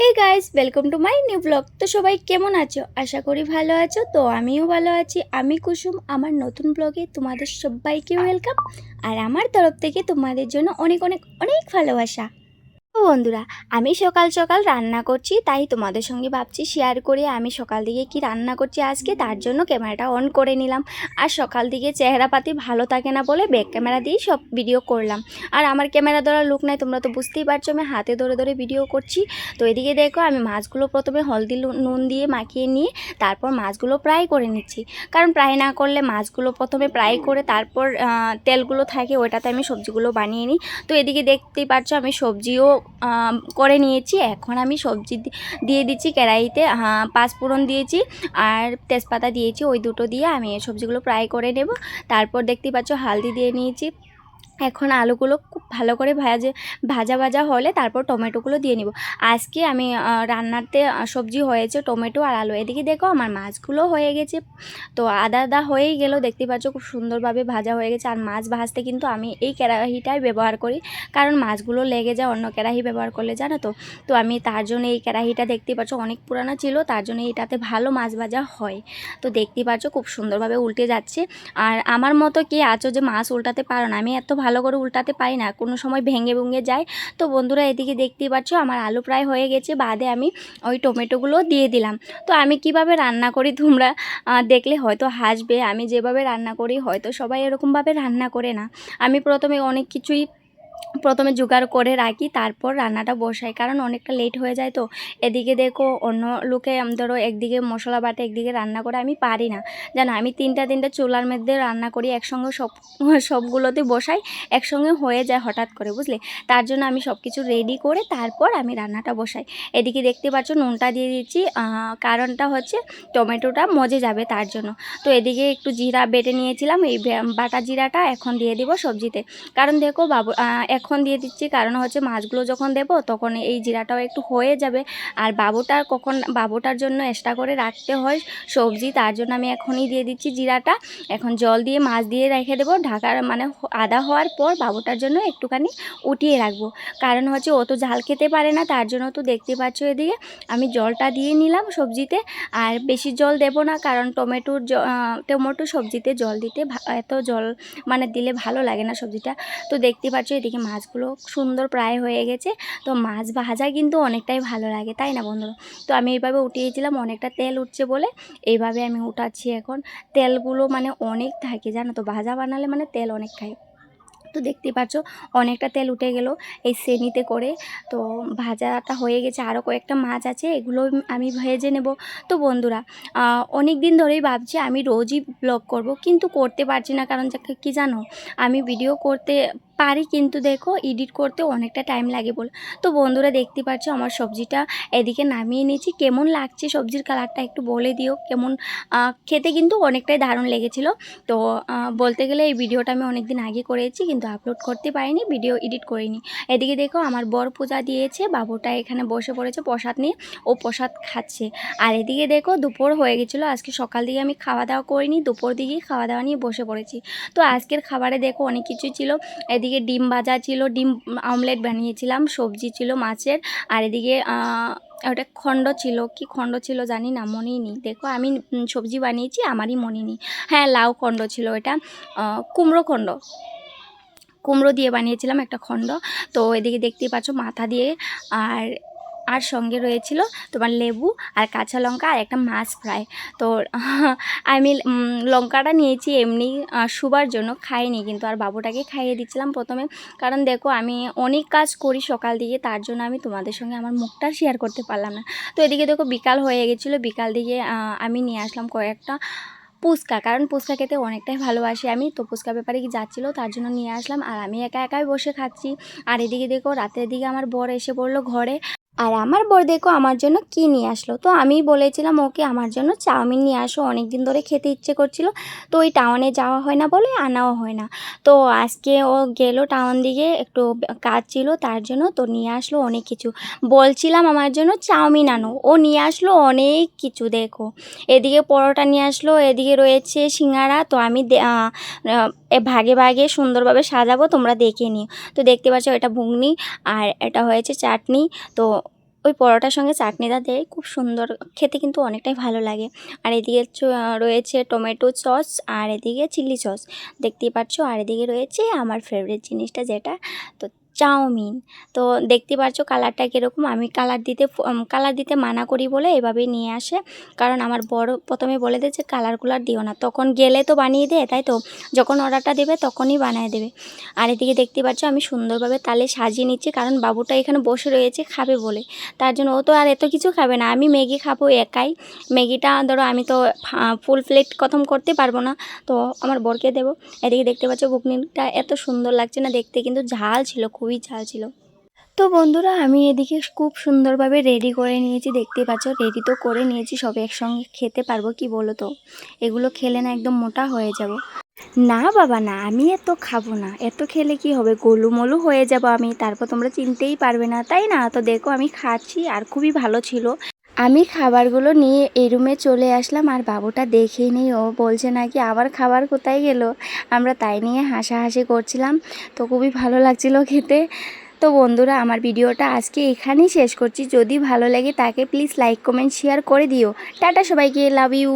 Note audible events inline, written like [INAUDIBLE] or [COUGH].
Hey guys welcome to my new blog তো সবাই কেমন আছো? আশা করি ভালো আছো। তো আমিও ভালো আছি। আমি কুসুম, আমার নতুন ব্লগে তোমাদের সবাইকে ওয়েলকাম আর আমার তরফ থেকে তোমাদের জন্য অনেক অনেক অনেক ভালোবাসা। বন্ধুরা, আমি সকাল সকাল রান্না করছি, তাই তোমাদের সঙ্গে ভাবছি শেয়ার করে। আমি সকাল দিকে কি রান্না করছি আজকে, তার জন্য ক্যামেরাটা অন করে নিলাম। আর সকাল দিকে চেহারাপাতি ভালো থাকে না বলে ব্যাক ক্যামেরা দিয়েই সব ভিডিও করলাম। আর আমার ক্যামেরা ধরার লুক নাই, তোমরা তো বুঝতেই পারছ, আমি হাতে ধরে ধরে ভিডিও করছি। তো এদিকে দেখো, আমি মাছগুলো প্রথমে হলদি নুন দিয়ে মাখিয়ে নিয়ে, তারপর মাছগুলো ফ্রাই করে নিচ্ছি। কারণ ফ্রাই না করলে মাছগুলো প্রথমে ফ্রাই করে তারপর তেলগুলো থাকে, ওইটাতে আমি সবজিগুলো বানিয়ে নিই। তো এদিকে দেখতেই পাচ্ছ আমি সবজিও করে নিয়েছি। এখন আমি সবজি দিয়ে দিচ্ছি কড়াইতে পাঁচফোড়ন দিয়েছি আর তেজপাতা দিয়েছি। ওই দুটো দিয়ে আমি সবজিগুলো ফ্রাই করে নেব। তারপর দেখতে পাচ্ছ, হালদি দিয়ে নিয়েছি। এখন আলুগুলো খুব ভালো করে ভাজা ভাজা ভাজা হলে তারপর টমেটোগুলো দিয়ে নিব। আজকে আমি রান্নাতে সবজি হয়েছে টমেটো আর আলু। এদিকে দেখো আমার মাছগুলো হয়ে গেছে। তো আদা আদা হয়েই গেল। দেখতে পাচ্ছ খুব সুন্দরভাবে ভাজা হয়ে গেছে। আর মাছ ভাজতে কিন্তু আমি এই কেরাহিটাই ব্যবহার করি। কারণ মাছগুলো লেগে যায়, অন্য কেরাহি ব্যবহার করলে, জানো তো? তো আমি তার জন্য এই কেরাহিটা দেখতে পাচ্ছ অনেক পুরানো ছিল। তার জন্য এটাতে ভালো মাছ ভাজা হয়। তো দেখতে পাচ্ছ খুব সুন্দরভাবে উল্টে যাচ্ছে। আর আমার মতো কে আছো যে মাছ উল্টাতে পারো না? আমি এত ভালো করে উল্টাতে পারি না। কোনো সময় ভেঙে ভেঙে যায়। তো বন্ধুরা, এদিকে দেখতেই পাচ্ছ, আমার আলু প্রায় হয়ে গেছে। বাদে আমি ওই টমেটোগুলো দিয়ে দিলাম। তো আমি কীভাবে রান্না করি তোমরা দেখলে হয়তো হাসবে। আমি যেভাবে রান্না করি, হয়তো সবাই এরকমভাবে রান্না করে না। আমি প্রথমে অনেক কিছুই প্রথমে জোগাড় করে রাখি, তারপর রান্নাটা বসাই। কারণ অনেকটা লেট হয়ে যায় তো। এদিকে দেখো, অন্য লোকে ধরো একদিকে মশলা বাটে, একদিকে রান্না করে, আমি পারি না। জানো, আমি তিনটা তিনটা চুলার মধ্যে রান্না করি, একসঙ্গে সব, সবগুলোতে বসাই, একসঙ্গে হয়ে যায় হঠাৎ করে, বুঝলে? তার জন্য আমি সব কিছু রেডি করে তারপর আমি রান্নাটা বসাই। এদিকে দেখতে পাচ্ছ, নুনটা দিয়ে দিচ্ছি কারণটা হচ্ছে টমেটোটা মজে যাবে তার জন্য। তো এদিকে একটু জিরা বেটে নিয়েছিলাম, এই বাটা জিরাটা এখন দিয়ে দিব সবজিতে। কারণ দেখো বাবু এখন দিয়ে দিচ্ছি। কারণ হচ্ছে মাছগুলো যখন দেবো তখন এই জিরাটাও একটু হয়ে যাবে। আর বাবুটার কখন, বাবুটার জন্য এক্সট্রা করে রাখতে হয় সবজি, তার জন্য আমি এখনই দিয়ে দিচ্ছি জিরাটা। এখন জল দিয়ে মাছ দিয়ে রেখে দেবো। ঢাকার মানে আদা হওয়ার পর বাবুটার জন্য একটুখানি উঠিয়ে রাখব। কারণ হচ্ছে ও তো ঝাল খেতে পারে না, তার জন্য তো দেখতে পাচ্ছ এদিকে আমি জলটা দিয়ে নিলাম সবজিতে। আর বেশি জল দেব না, কারণ টমেটোর টমেটো সবজিতে জল দিতে এত জল মানে দিলে ভালো লাগে না সবজিটা। তো দেখতে পাচ্ছ এদিকে মাছগুলো সুন্দর প্রায় হয়ে গেছে। তো মাছ ভাজা কিন্তু অনেকটাই ভালো লাগে, তাই না বন্ধুরা? তো আমি এইভাবে উঠিয়েছিলাম, অনেকটা তেল উঠছে বলে। এইভাবে আমি উঠাচ্ছি এখন। তেলগুলো মানে অনেক থাকে, জানো তো? ভাজা বানালে মানে তেল অনেক খায়। তো দেখতেই পাচ্ছ, অনেকটা তেল উঠে গেল এই সেনিতে করে। তো ভাজাটা হয়ে গেছে আরও কয়েকটা মাছ আছে, এগুলো আমি ভেজে নেব। তো বন্ধুরা অনেক দিন ধরেই ভাবছি আমি রোজই ব্লগ করব, কিন্তু করতে পারছি না, কারণ কি জানো? আমি ভিডিও করতে পারি কিন্তু দেখো এডিট করতে অনেকটা টাইম লাগে বলে। তো বন্ধুরা দেখতে পাচ্ছ আমার সবজিটা এদিকে নামিয়ে নিয়েছি। কেমন লাগছে সবজির কালারটা একটু বলে দিও। কেমন খেতে কিন্তু অনেকটাই দারুণ লেগেছিল। তো বলতে গেলে এই ভিডিওটা আমি অনেক দিন আগে করেছি কিন্তু আপলোড করতে পারিনি ভিডিও এডিট করিনি। এদিকে দেখো আমার বর পূজা দিয়েছে, বাবুটা এখানে বসে পড়েছে প্রসাদ নিয়ে, ও প্রসাদ খাচ্ছে। আর এদিকে দেখো দুপুর হয়ে গেছিল, আজকে সকাল দিকে আমি খাওয়া দাওয়া করিনি, দুপুর দিকেই খাওয়া দাওয়া নিয়ে বসে পড়েছি। তো আজকের খাবারে দেখো অনেক কিছু ছিল। এদিকে ডিম ভাজা ছিল, ডিম অমলেট বানিয়েছিলাম, সবজি ছিল, মাছের, আর এদিকে ওটা খণ্ড ছিল, কি খণ্ড ছিল জানি না, মনেই নেই। দেখো আমি সবজি বানিয়েছি, আমারই মনে নেই। হ্যাঁ লাউ খণ্ড ছিল এটা কুমড়ো খণ্ড কুমড়ো দিয়ে বানিয়েছিলাম একটা খণ্ড তো এদিকে দেখতেই পাচ্ছ মাথা দিয়ে, আর আর সঙ্গে রয়েছিল তোমার লেবু আর কাঁচা লঙ্কা আর একটা মাছ ফ্রাই। তো, [LAUGHS] আমি লঙ্কাটা নিয়েছি এমনি শুবার জন্য খাইনি কিন্তু আর বাবুটাকে খাইয়ে দিচ্ছিলাম প্রথমে। কারণ দেখো, আমি অনেক কাজ করি সকাল দিকে, তার জন্য আমি তোমাদের সঙ্গে আমার মুখটা শেয়ার করতে পারলাম না। তো এদিকে দেখো, বিকাল হয়ে গেছিল। বিকাল দিকে আমি নিয়ে আসলাম কয়েকটা পুচকা কারণ ফুচকা খেতে অনেকটাই ভালোবাসি আমি। তো ফুচকা ব্যাপারে কি যাচ্ছিল, তার জন্য নিয়ে আসলাম। আর আমি একা একাই বসে খাচ্ছি। আর এদিকে দেখো, রাতের দিকে আমার বর এসে পড়ল ঘরে। আর আমার বর দেখো আমার জন্য কি নিয়ে আসলো? তো আমি বলেছিলাম, ওকে আমার জন্য চাউমিন নিয়ে আসো। অনেক দিন ধরে খেতে ইচ্ছে করছিল, তো ওই টাউনে যাওয়া হয় না বলে আনাও হয় না। তো আজকে ও গেল টাউন দিকে, একটু কাজ ছিল, তার জন্য তো নিয়ে আসলো অনেক কিছু। বলছিলাম, আমার জন্য চাউমিন আনো। ও নিয়ে আসলো অনেক কিছু, দেখো। এদিকে পরোটা নিয়ে আসলো, এদিকে রয়েছে সিঙ্গারা, তো আমি ভাগে ভাগে সুন্দরভাবে সাজাবো, তোমরা দেখে নিও। তো দেখতে পাচ্ছ এটা ঘুগনি আর এটা হয়েছে চাটনি। তো ওই পরোটার সঙ্গে চাটনিটা দেয়, খুব সুন্দর, খেতে কিন্তু অনেকটাই ভালো লাগে। আর এদিকে রয়েছে টমেটো সস আর এদিকে চিলি সস। দেখতেই পাচ্ছ, আর এদিকে রয়েছে আমার ফেভারিট জিনিসটা যেটা। তো চাউমিন। তো দেখতে পাচ্ছ কালারটা কীরকম? আমি কালার দিতে কালার দিতে মানা করি বলে এভাবেই নিয়ে আসে। কারণ আমার বড়, প্রথমে বলে দেয় যে কালার কুলার দিও না। তখন গেলে তো বানিয়ে দেয়, তাই তো? যখন অর্ডারটা দেবে তখনই বানিয়ে দেবে। আর এদিকে দেখতে পাচ্ছ আমি সুন্দরভাবে তালে সাজিয়ে নিচ্ছি, কারণ বাবুটা এখানে বসে রয়েছে, খাবে বলে। তার জন্য ও তো আর এত কিছু খাবে না। আমি ম্যাগি খাব একাই। ম্যাগিটা ধরো আমি তো ফুল প্লেট প্রথম করতে পারব না। তো আমার বরকে দেবো। এদিকে দেখতে পাচ্ছ ঘুগনিটা এত সুন্দর লাগছে না, দেখতে কিন্তু ঝাল ছিল। খুবই ঝাল ছিল। তো বন্ধুরা, আমি এদিকে খুব সুন্দরভাবে রেডি করে নিয়েছি। দেখতে পাচ্ছ রেডি তো করে নিয়েছি, সব একসঙ্গে খেতে পারব কি বলো তো? এগুলো খেলে না একদম মোটা হয়ে যাব। না বাবা, না, আমি এত খাব না। এত খেলে কি হবে? গোলুমলু হয়ে যাব আমি। তারপর তোমরা চিনতেই পারবে না, তাই না? তো দেখো, আমি খাচ্ছি আর খুবই ভালো ছিল। আমি খাবারগুলো নিয়ে এই রুমে চলে আসলাম আর বাবুটা দেখেই নেই। ও বলছে নাকি, আবার খাবার কোথায় গেল? আমরা তাই নিয়ে হাসাহাসি করছিলাম। তো খুবই ভালো লাগছিল খেতে। তো বন্ধুরা, আমার ভিডিওটা আজকে এখানেই শেষ করছি। যদি ভালো লাগে তাকে প্লিজ লাইক, কমেন্ট, শেয়ার করে দিও। টাটা সবাইকে, লাভ ইউ।